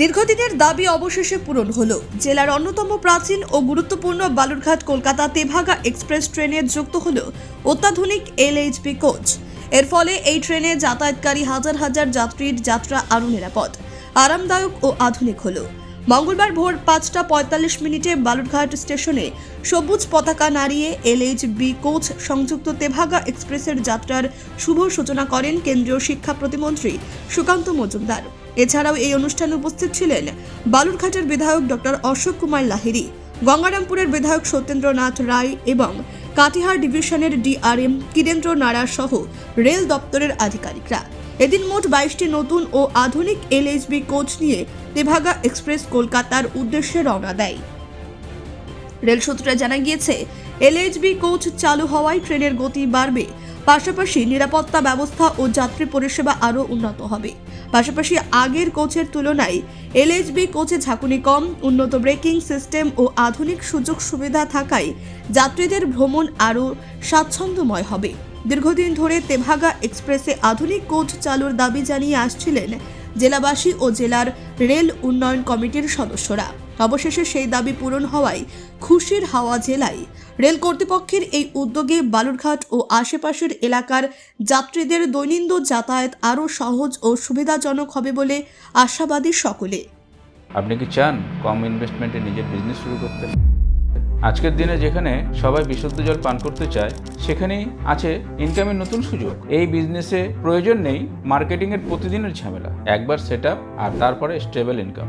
দীর্ঘদিনের দাবি অবশেষে পূরণ হলো। জেলার অন্যতম প্রাচীন ও গুরুত্বপূর্ণ বালুরঘাট কলকাতা তেভাগা এক্সপ্রেস ট্রেনে যুক্ত হল অত্যাধুনিক এলএইচবি কোচ। এর ফলে এই ট্রেনে যাতায়াতকারী হাজার হাজার যাত্রীর যাত্রা আরও নিরাপদ, আরামদায়ক ও আধুনিক হল। মঙ্গলবার ভোর পাঁচটা পঁয়তাল্লিশ মিনিটে বালুরঘাট স্টেশনে সবুজ পতাকা নাড়িয়ে এলএইচবি কোচ সংযুক্ত তেভাগা এক্সপ্রেসের যাত্রার শুভ সূচনা করেন কেন্দ্রীয় শিক্ষা প্রতিমন্ত্রী সুকান্ত মজুমদার। এছাড়াও এই অনুষ্ঠানে উপস্থিত ছিলেন বালুরঘাটের বিধায়ক ডক্টর অশোক কুমার লাহিড়ী, গঙ্গারামপুরের বিধায়ক সত্যেন্দ্রনাথ রায় এবং কাটিহার ডিভিশনের ডিআরএম কিরেন্দ্র নাড়া সহ রেল দপ্তরের আধিকারিকরা। এদিন মোট বাইশটি নতুন ও আধুনিক এলএইচবি কোচ নিয়ে তেভাগা এক্সপ্রেস কলকাতার উদ্দেশ্যে রওনা দেয়। রেল সূত্রে জানা গিয়েছে, এলএইচবি কোচ চালু হওয়ায় ট্রেনের গতি বাড়বে। পাশাপাশি নিরাপত্তা ব্যবস্থা ও যাত্রী পরিষেবা আরও উন্নত হবে। পাশাপাশি আগের কোচের তুলনায় এলএইচবি কোচে ঝাঁকুনি কম, উন্নত ব্রেকিং সিস্টেম ও আধুনিক সুযোগ সুবিধা থাকায় যাত্রীদের ভ্রমণ আরও স্বাচ্ছন্দ্যময় হবে। দীর্ঘদিন ধরে তেভাগা এক্সপ্রেসে আধুনিক কোচ চালুর দাবি জানিয়ে আসছিলেন জেলাবাসী ও জেলার রেল উন্নয়ন কমিটির সদস্যরা। অবশেষে সেই দাবি পূরণ হওয়ায় খুশির হাওয়া জেলায় রেল কর্তৃপক্ষের এই উদ্যোগে বালুরঘাট ও আশেপাশের এলাকার যাত্রীদের দৈনন্দিন যাতায়াত আরও সহজ ও সুবিধাজনক হবে বলে আশাবাদী সকলে। আপনি কি চান কম ইনভেস্টমেন্টে নিজের বিজনেস শুরু করতে? আজকের দিনে যেখানে সবাই বিশুদ্ধ জল পান করতে চায়, সেখানেই আছে ইনকামের নতুন সুযোগ। এই বিজনেসে প্রয়োজন নেই মার্কেটিংয়ের প্রতিদিনের ঝামেলা। একবার সেট আর তারপরে stable income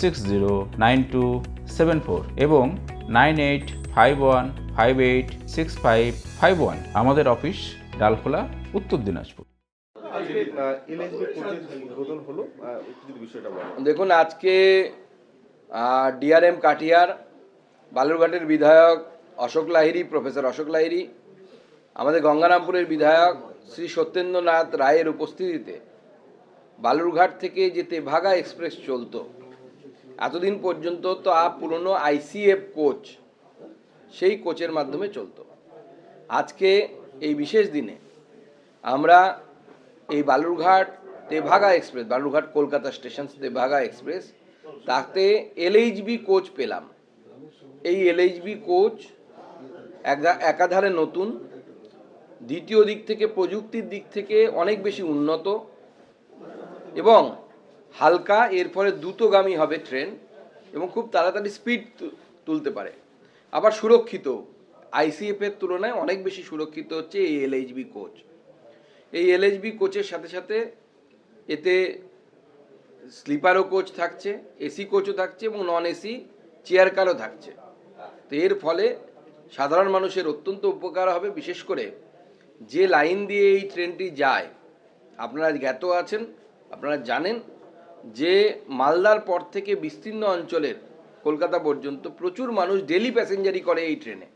six zero nine two seven four এবং nine eight five one five eight six five five one আমাদের অফিস ডালখোলা উত্তর দিনাজপুর। দেখুন আজকে ডিআরএম কাটিয়ার বালুরঘাটের বিধায়ক অশোক লাহিড়ী প্রফেসর অশোক লাহিরি আমাদের গঙ্গারামপুরের বিধায়ক শ্রী সত্যেন্দ্রনাথ রায়ের উপস্থিতিতে বালুরঘাট থেকে যে তেভাগা এক্সপ্রেস চলতো। এতদিন পর্যন্ত তো পুরনো আইসিএফ কোচ, সেই কোচের মাধ্যমে চলতো। আজকে এই বিশেষ দিনে আমরা এই Balurghat Tebhaga express, Balurghat Kolkata station Tebhaga express, তাতে এলএইচবি কোচ পেলাম। এই এলএইচবি কোচ একাধারে নতুন, দ্বিতীয় দিক থেকে, প্রযুক্তির দিক থেকে অনেক বেশি উন্নত এবং হালকা এর ফলে দ্রুতগামী হবে ট্রেন এবং খুব তাড়াতাড়ি স্পিড তুলতে পারে। আবার সুরক্ষিত আইসিএফ এর তুলনায় অনেক বেশি সুরক্ষিত হচ্ছে এই এলএইচবি কোচ এই এলএইচবি কোচের সাথে সাথে এতে স্লিপারও কোচ থাকছে এসি কোচও থাকছে এবং নন এসি চেয়ার কারও থাকছে। তো এর ফলে সাধারণ মানুষের অত্যন্ত উপকার হবে, বিশেষ করে যে লাইন দিয়ে এই ট্রেনটি যায়। আপনারা জ্ঞাত আছেন, আপনারা জানেন যে মালদার পর থেকে বিস্তীর্ণ অঞ্চলের কলকাতা পর্যন্ত প্রচুর মানুষ ডেলি প্যাসেঞ্জারি করে এই ট্রেনে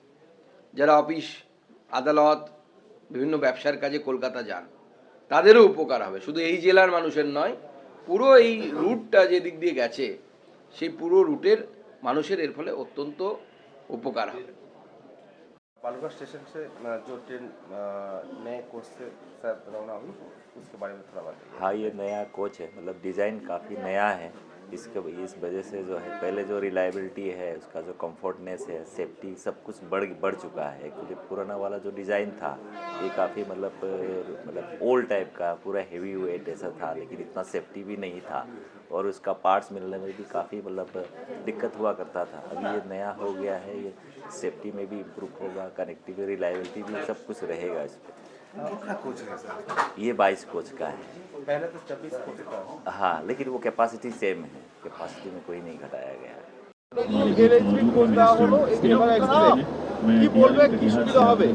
যারা অফিস আদালত, বিভিন্ন ব্যবসার কাজে কলকাতা যান, তাদেরও উপকার হবে। শুধু এই জেলার মানুষের নয়, পুরো এই রুটটা যে দিক দিয়ে গেছে, সেই পুরো রুটের মানুষের এর ফলে অত্যন্ত উপকার হবে। बालूघाट स्टेशन से जो ट्रेन नए कोच से रवाना हुई, उसके बारे में थोड़ा बताइए हाँ ये नया कोच है मतलब डिज़ाइन काफ़ी नया है। इसके इस वजह से जो है, पहले जो रिलायबिलिटी है, उसका जो कंफर्टनेस है सेफ्टी सब कुछ बढ़ बढ़ चुका है। एक्चुअली पुराना वाला जो डिज़ाइन था, ये काफ़ी मतलब मतलब ओल्ड टाइप का, पूरा हेवी वेट ऐसा था, लेकिन इतना सेफ्टी भी नहीं था। और उसका पार्ट्स मिलने में भी काफ़ी मतलब दिक्कत हुआ करता था। अभी ये नया हो गया है, ये सेफ्टी में भी इम्प्रूव होगा कनेक्टिविटी रिलायबिलिटी भी सब कुछ रहेगा इस पर कितना कोच है सर ये बाईस कोच का है पहले तो छब्बीस कोच था हाँ लेकिन वो कैपेसिटी सेम है कैपेसिटी में कोई नहीं घटाया गया है এলএসবি কোচ দেওয়া হলো এই তেভাগা এক্সপ্রেস কি বলবে কি সুবিধা হবে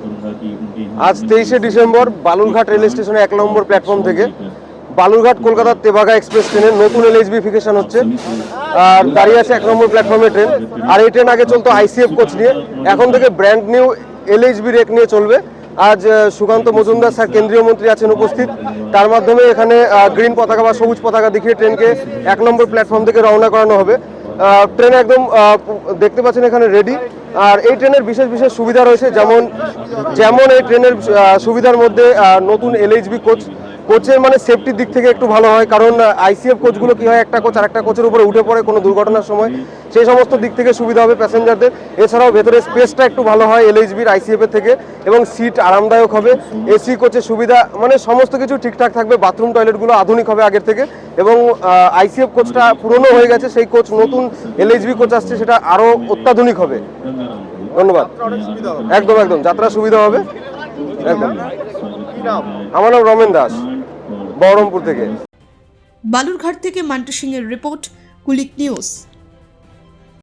আজ তেইশে ডিসেম্বর বালুরঘাট রেল স্টেশনে এক নম্বর প্ল্যাটফর্ম থেকে বালুরঘাট কলকাতা তেভাগা এক্সপ্রেস ট্রেনের নতুন এলএইচবিফিকেশন হচ্ছে আর দাঁড়িয়ে আছে এক নম্বর প্ল্যাটফর্মে ট্রেন আর এই ট্রেন আগে চলতো আইসিএফ কোচ নিয়ে এখন থেকে ব্র্যান্ড নিউ এলএইচবি রেক নিয়ে চলবে আজ সুকান্ত মজুমদার স্যার কেন্দ্রীয় মন্ত্রী আছেন উপস্থিত। তার মাধ্যমে এখানে গ্রিন পতাকা বা সবুজ পতাকা দেখিয়ে ট্রেনকে এক নম্বর প্ল্যাটফর্ম থেকে রওনা করানো হবে। ট্রেন একদম দেখতে পাচ্ছেন এখানে রেডি আর এই ট্রেনের বিশেষ বিশেষ সুবিধা রয়েছে, যেমন যেমন এই ট্রেনের সুবিধার মধ্যে নতুন এলএইচবি কোচ কোচের মানে সেফটির দিক থেকে একটু ভালো হয় কারণ আইসিএফ কোচগুলো কি হয় একটা কোচ আর একটা কোচের উপরে উঠে পড়ে কোনো দুর্ঘটনার সময়। সেই সমস্ত দিক থেকে সুবিধা হবে প্যাসেঞ্জারদের এছাড়াও ভেতরে স্পেসটা একটু ভালো হয় এলএইচবির আইসিএফ এর থেকে এবং সিট আরামদায়ক হবে। এসি কোচের সুবিধা মানে সমস্ত কিছু ঠিকঠাক থাকবে বাথরুম টয়লেটগুলো আধুনিক হবে আগের থেকে। এবং আইসিএফ কোচটা পুরনো হয়ে গেছে সেই কোচ নতুন এলএইচবি কোচ আসছে সেটা আরও অত্যাধুনিক হবে। ধন্যবাদ। একদম একদম যাত্রা সুবিধা হবে। একদম। আমার নাম রমেন দাস বহরমপুর থেকে। বালুরঘাট থেকে মান্টু সিং এর রিপোর্ট কুলিক নিউজ।